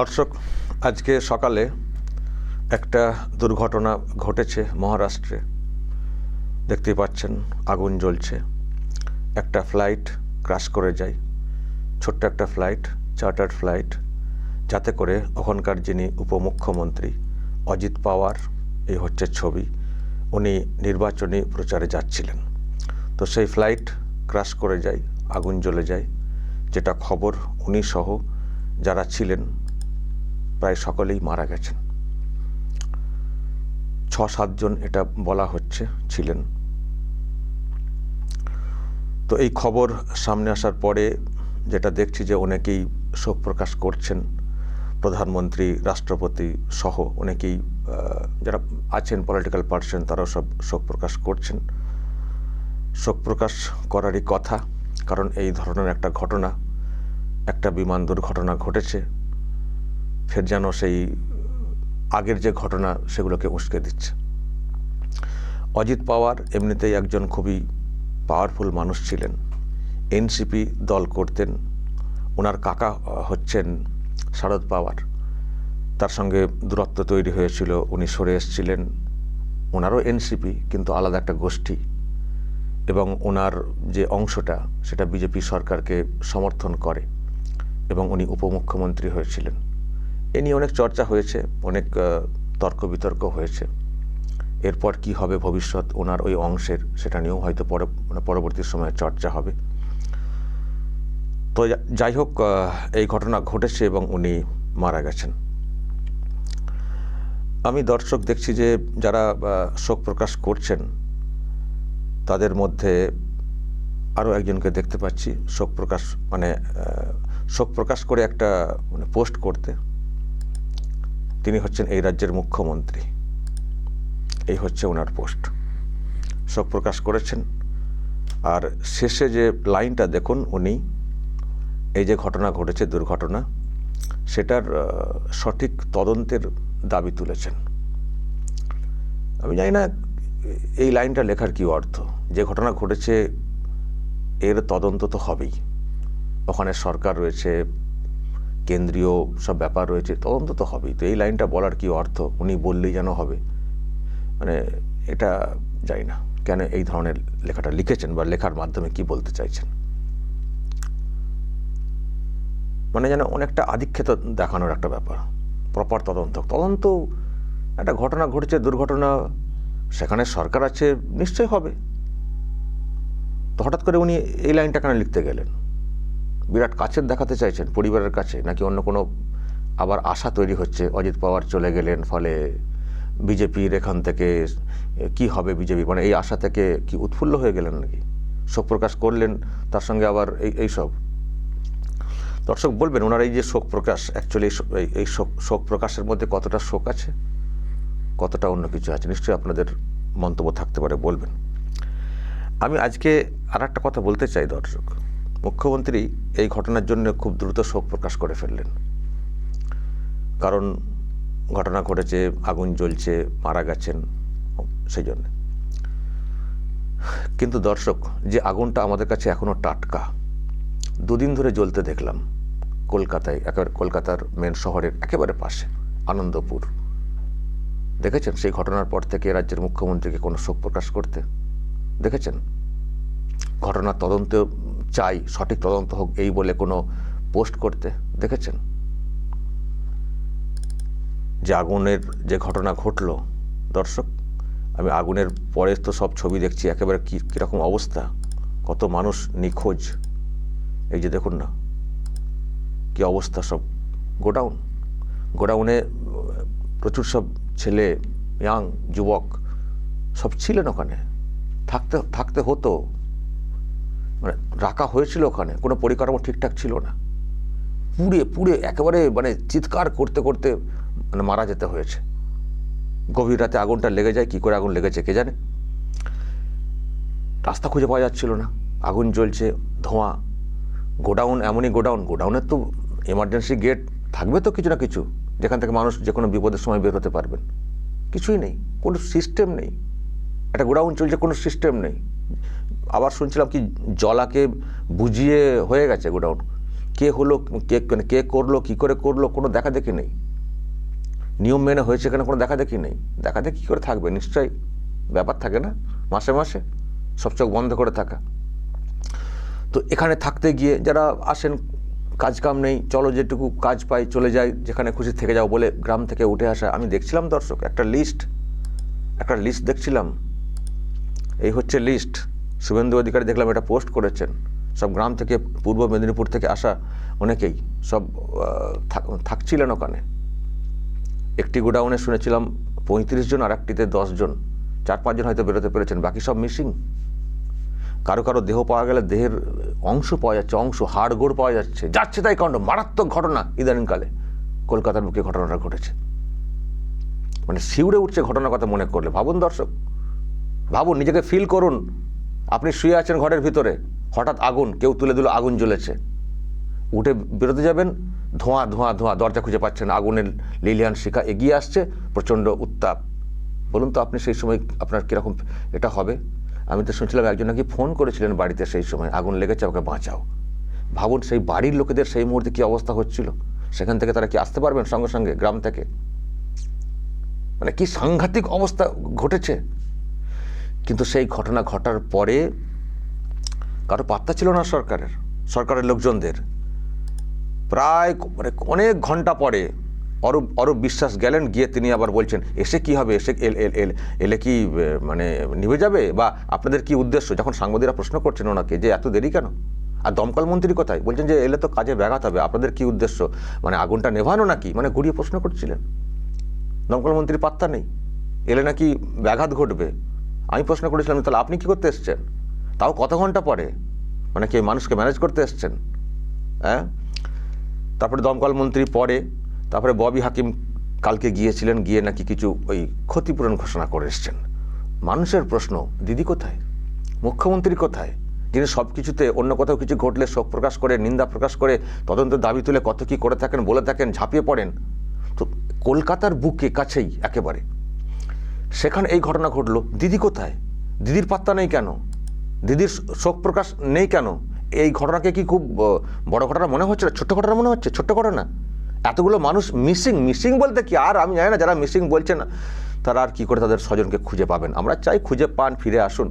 দর্শক, আজকে সকালে একটা দুর্ঘটনা ঘটেছে মহারাষ্ট্রে। দেখতেই পাচ্ছেন, আগুন জ্বলছে। একটা ফ্লাইট ক্রাশ করে যায়। ছোট্ট একটা ফ্লাইট, চার্টার্ড ফ্লাইট, যাতে করে ওখানকার যিনি উপমুখ্যমন্ত্রী অজিত পাওয়ার, এই হচ্ছে ছবি, উনি নির্বাচনী প্রচারে যাচ্ছিলেন। তো সেই ফ্লাইট ক্রাশ করে যায়, আগুন জ্বলে যায়। যেটা খবর উনি সহ যারা ছিলেন প্রায় সকলেই মারা গেছেন। ছ সাতজন এটা বলা হচ্ছে ছিলেন। তো এই খবর সামনে আসার পরে যেটা দেখছি যে অনেকেই শোক প্রকাশ করছেন, প্রধানমন্ত্রী, রাষ্ট্রপতি সহ অনেকেই যারা আছেন পলিটিক্যাল পার্সন তারাও সব শোক প্রকাশ করছেন। শোক প্রকাশ করারই কথা, কারণ এই ধরনের একটা ঘটনা, একটা বিমান দুর্ঘটনা ঘটেছে। ফের যেন সেই আগের যে ঘটনা সেগুলোকে উস্কে দিচ্ছে। অজিত পাওয়ার এমনিতেই একজন খুবই পাওয়ারফুল মানুষ ছিলেন। এনসিপি দল করতেন। ওনার কাকা হচ্ছেন শারদ পাওয়ার। তার সঙ্গে দূরত্ব তৈরি হয়েছিল, উনি সরে এসেছিলেন। ওনারও এনসিপি, কিন্তু আলাদা একটা গোষ্ঠী। এবং ওনার যে অংশটা, সেটা বিজেপি সরকারকে সমর্থন করে। এবং উনি উপমুখ্যমন্ত্রী হয়েছিলেন। এ নিয়ে অনেক চর্চা হয়েছে, অনেক তর্ক বিতর্ক হয়েছে। এরপর কি হবে ভবিষ্যৎ, ওনার ওই অংশের, সেটা নিয়েও হয়তো পরে মানে পরবর্তী সময়ে চর্চা হবে। তো যাই হোক এই ঘটনা ঘটেছে এবং উনি মারা গেছেন। আমি দর্শক দেখছি যে যারা শোক প্রকাশ করছেন, তাদের মধ্যে আরও একজনকে দেখতে পাচ্ছি, শোক প্রকাশ মানে শোক প্রকাশ করে একটা মানে পোস্ট করতে। তিনি হচ্ছেন এই রাজ্যের মুখ্যমন্ত্রী। এই হচ্ছে ওনার পোস্ট। শোক প্রকাশ করেছেন। আর শেষে যে লাইনটা দেখুন উনি, এই যে ঘটনা ঘটেছে, দুর্ঘটনা, সেটার সঠিক তদন্তের দাবি তুলেছেন। আমি জানি না, এই লাইনটা লেখার কি অর্থ? যে ঘটনা ঘটেছে, এর তদন্ত তো হবেই। ওখানে সরকার রয়েছে কেন্দ্রীয় সব ব্যাপার রয়েছে, তদন্ত তো হবেই। তো এই লাইনটা বলার কি অর্থ? উনি বললেই যেন হবে। মানে এটা জানি না, কেন এই ধরনের লেখাটা লিখেছেন বা লেখার মাধ্যমে কি বলতে চাইছেন? মানে যেন অনেকটা আধিক্ষেত দেখানোর একটা ব্যাপার। প্রপার তদন্ত। তদন্ত, একটা ঘটনা ঘটেছে, দুর্ঘটনা, সেখানে সরকার আছে নিশ্চয় হবে। তো হঠাৎ করে উনি এই লাইনটা কেন লিখতে গেলেন? বিরাট কাছের দেখাতে চাইছেন, পরিবারের কাছে, নাকি অন্য কোনো আবার আশা তৈরি হচ্ছে? অজিত পাওয়ার চলে গেলেন, ফলে বিজেপির এখান থেকে কি হবে বিজেপি? মানে এই আশা থেকে কি উৎফুল্ল হয়ে গেলেন নাকি? শোক প্রকাশ করলেন, তার সঙ্গে আবার এই এইসব দর্শক, বলবেন ওনার এই যে শোক প্রকাশ অ্যাকচুয়ালি এই শোক শোক প্রকাশের মধ্যে কতটা শোক আছে? কতটা অন্য কিছু আছে? নিশ্চয়ই আপনাদের মন্তব্য থাকতে পারে, বলবেন। আমি আজকে আর একটা কথা বলতে চাই, দর্শক। মুখ্যমন্ত্রী এই ঘটনার জন্য খুব দ্রুত শোক প্রকাশ করে ফেললেন। কারণ ঘটনা ঘটেছে, আগুন জ্বলছে, মারা গেছেন সেই জন্য। কিন্তু দর্শক, যে আগুনটা আমাদের কাছে এখনও টাটকা, দুদিন ধরে জ্বলতে দেখলাম কলকাতায়, একেবারে কলকাতার মেন শহরের একেবারে পাশে, আনন্দপুর। দেখেছেন সেই ঘটনার পর থেকে রাজ্যের মুখ্যমন্ত্রীকে কোনো শোক প্রকাশ করতে? দেখেছেন? ঘটনার তদন্ত চাই, সঠিক তদন্ত হোক, এই বলে কোনো পোস্ট করতে। দেখেছেন? যে আগুনের যে ঘটনা ঘটলো, দর্শক, আমি আগুনের পরে তো সব ছবি দেখছি, একেবারে কী, কীরকম অবস্থা? কত মানুষ নিখোঁজ। এই যে দেখুন না, কি অবস্থা সব। গোডাউন, গোডাউনে প্রচুর সব ছেলে ইয়াং যুবক, সব ছিলেন ওখানে। থাকতে থাকতে হতো। মানে রাখা হয়েছিল ওখানে, কোনো পরিকাঠামো ঠিকঠাক ছিল না। পুড়ে পুড়ে, একেবারে মানে চিৎকার করতে করতে মানে মারা যেতে হয়েছে। গভীর রাতে আগুনটা লেগে যায়, কী করে আগুন লেগেছে কে জানে? রাস্তা খুঁজে পাওয়া যাচ্ছিল না, আগুন জ্বলছে, ধোঁয়া, গোডাউন এমনই গোডাউন, গোডাউনের তো এমার্জেন্সি গেট থাকবে তো কিছু না কিছু, যেখান থেকে মানুষ যে কোনো বিপদের সময় বের হতে পারবেন। কিছুই নেই, কোনো সিস্টেম নেই। একটা গোডাউন চলছে, কোনো সিস্টেম নেই। আবার শুনছিলাম কি জলাকে বুঝিয়ে হয়ে গেছে গোডাউন। কে হলো, কে মানে কে করল, কী করে করল, কোনো দেখা দেখি নেই। নিয়ম মেনে হয়েছে এখানে কোনো দেখা দেখি নেই। দেখা দেখি কী করে থাকবে? নিশ্চয়ই ব্যাপার থাকে না। মাসে মাসে সব চোখ বন্ধ করে থাকা। তো এখানে থাকতে গিয়ে যারা আসেন, কাজ কাম নেই, চলো যেটুকু কাজ পাই, চলে যাই, যেখানে খুশি থেকে যাও বলে গ্রাম থেকে উঠে আসা। আমি দেখছিলাম দর্শক, একটা লিস্ট একটা লিস্ট দেখছিলাম। এই হচ্ছে লিস্ট শুভেন্দু অধিকারী দেখলাম এটা পোস্ট করেছেন। সব গ্রাম থেকে, পূর্ব মেদিনীপুর থেকে আসা অনেকেই সব থাক- থাকছিলেন ওখানে। একটি গোডাউনে শুনেছিলাম পঁয়ত্রিশ জন আর একটিতে দশজন চার পাঁচজন হয়তো বেরোতে পেরেছেন, বাকি সব মিসিং। কারও কারও দেহ পাওয়া গেলে দেহের অংশ পাওয়া যাচ্ছে, অংশ হাড়গোড় পাওয়া যাচ্ছে। যাচ্ছে তাই কাণ্ড, মারাত্মক ঘটনা ইদানিংকালে। কলকাতার বুকে ঘটনাটা ঘটেছে। মানে শিউরে উঠছে ঘটনার কথা মনে করলে। ভাবুন দর্শক, ভাবুন, নিজেকে ফিল করুন। আপনি শুয়ে আছেন ঘরের ভিতরে, হঠাৎ আগুন, কেউ তুলে দিল, আগুন জ্বলেছে। উঠে বেরোতে যাবেন, ধোঁয়া ধোঁয়া ধোঁয়া, দরজা খুঁজে পাচ্ছেন আগুনের লিলিয়ান শিখা এগিয়ে আসছে, প্রচণ্ড উত্তাপ। বলুন তো, আপনি সেই সময় আপনার কীরকম এটা হবে? আমি তো শুনছিলাম একজন নাকি ফোন করেছিলেন বাড়িতে সেই সময়, আগুন লেগেছে, ওকে বাঁচাও। ভাবুন, সেই বাড়ির লোকেদের সেই মুহূর্তে কী অবস্থা হচ্ছিল? সেখান থেকে তারা কি আসতে পারবেন সঙ্গে সঙ্গে, গ্রাম থেকে? মানে কি সাংঘাতিক অবস্থা ঘটেছে? কিন্তু সেই ঘটনা ঘটার পরে কারও পাত্তা ছিল না সরকারের সরকারের লোকজনদের। প্রায় মানে অনেক ঘণ্টা পরে অরূপ অরূপ বিশ্বাস গেলেন, গিয়ে তিনি আবার বলছেন, এসে কি হবে? এসে এল কি মানে নিভে যাবে? বা আপনাদের কি উদ্দেশ্য? যখন সাংবাদিকরা প্রশ্ন করছেন ওনাকে, যে এত দেরি কেন? আর দমকল মন্ত্রী কোথায়? বলছেন যে, এলে তো কাজে ব্যাঘাত হবে, আপনাদের কি উদ্দেশ্য? মানে আগুনটা নেভানো নাকি? মানে ঘুরিয়ে প্রশ্ন করছিলেন। দমকল মন্ত্রীর পাত্তা নেই। এলে নাকি ব্যাঘাত ঘটবে? আমি প্রশ্ন করেছিলাম তাহলে আপনি কি করতে এসছেন? তাও কত ঘণ্টা পরে? মানে কি মানুষকে ম্যানেজ করতে এসছেন? হ্যাঁ? তারপরে দমকল মন্ত্রী পরে, তারপরে ববি হাকিম কালকে গিয়েছিলেন, গিয়ে নাকি কিছু ওই ক্ষতিপূরণ ঘোষণা করে এসছেন। মানুষের প্রশ্ন, দিদি কোথায়? মুখ্যমন্ত্রী কোথায়? যিনি সব কিছুতে অন্য কোথাও কিছু ঘটলে শোক প্রকাশ করে, নিন্দা প্রকাশ করে, তদন্ত দাবি তুলে কত কি করে থাকেন, বলে থাকেন, ঝাঁপিয়ে পড়েন। তো কলকাতার বুকে কাছেই একেবারে। সেখানে এই ঘটনা ঘটলো। দিদি কোথায়? দিদির পাত্তা নেই কেন? দিদির শোক প্রকাশ নেই কেন? এই ঘটনাকে কি খুব বড় ঘটনা মনে হচ্ছে না? ছোট্ট ঘটনা মনে হচ্ছে? ছোট্ট ঘটনা? এতগুলো মানুষ মিসিং মিসিং বলতে কি? আর আমি জানি না, যারা মিসিং বলছে না, তারা আর কি করে তাদের স্বজনকে খুঁজে পাবেন? আমরা চাই খুঁজে পান, ফিরে আসুন।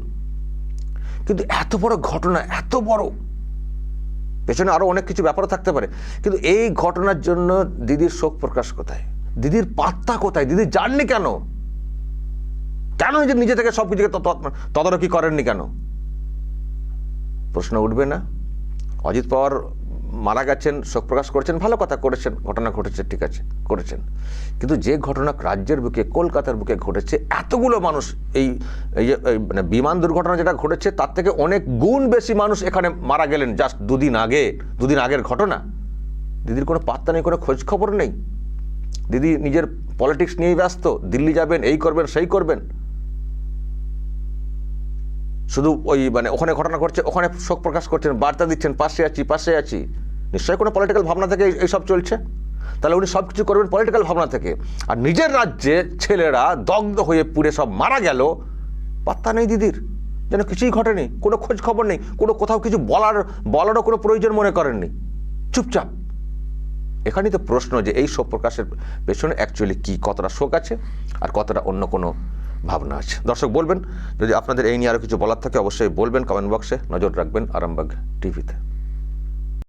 কিন্তু এত বড় ঘটনা, এত বড়। পেছনে আরও অনেক কিছু ব্যাপারও থাকতে পারে। কিন্তু এই ঘটনার জন্য দিদির শোক প্রকাশ কোথায়? দিদির পাত্তা কোথায়? দিদি জাননি কেন? কেন নিজে নিজে থেকে সব কিছুকে তদারকি করেননি কেন? প্রশ্ন উঠবে না। অজিত পাওয়ার মারা গেছেন, শোক প্রকাশ করেছেন, ভালো কথা করেছেন, ঘটনা ঘটেছে, ঠিক আছে, করেছেন। কিন্তু যে ঘটনা রাজ্যের বুকে, কলকাতার বুকে ঘটেছে, এতগুলো মানুষ যে, এই মানে বিমান দুর্ঘটনা যেটা ঘটেছে, তার থেকে অনেক গুণ বেশি মানুষ এখানে মারা গেলেন জাস্ট দুদিন আগে, দুদিন আগের ঘটনা। দিদির কোনো পাত্তা নেই, কোনো খোঁজখবর নেই। দিদি নিজের পলিটিক্স নিয়েই ব্যস্ত, দিল্লি যাবেন, এই করবেন, সেই করবেন। শুধু ওই মানে ওখানে ঘটনা ঘটছে, ওখানে শোক প্রকাশ করছেন, বার্তা দিচ্ছেন, পাশে আছি পাশে আছি। নিশ্চয়ই কোনো পলিটিক্যাল ভাবনা থেকে এই- এইসব চলছে? তাহলে উনি সব কিছু করবেন পলিটিক্যাল ভাবনা থেকে। আর নিজের রাজ্যে ছেলেরা দগ্ধ হয়ে পুড়ে সব মারা গেল, পাত্তা নেই দিদির। যেন কিছুই ঘটেনি, কোনো খোঁজ খবর নেই, কোনো কোথাও কিছু বলার, বলারও কোনো প্রয়োজন মনে করেননি। চুপচাপ। এখানেই তো প্রশ্ন যে এই শোক প্রকাশের পেছনে অ্যাকচুয়ালি কী কতটা শোক আছে, আর কতটা অন্য কোনো ভাবনা আছে। দর্শক, বলবেন, যদি আপনাদের এই নিয়ে আরও কিছু বলার থাকে, অবশ্যই বলবেন কমেন্ট বক্সে নজর রাখবেন আরামবাগ টিভিতে।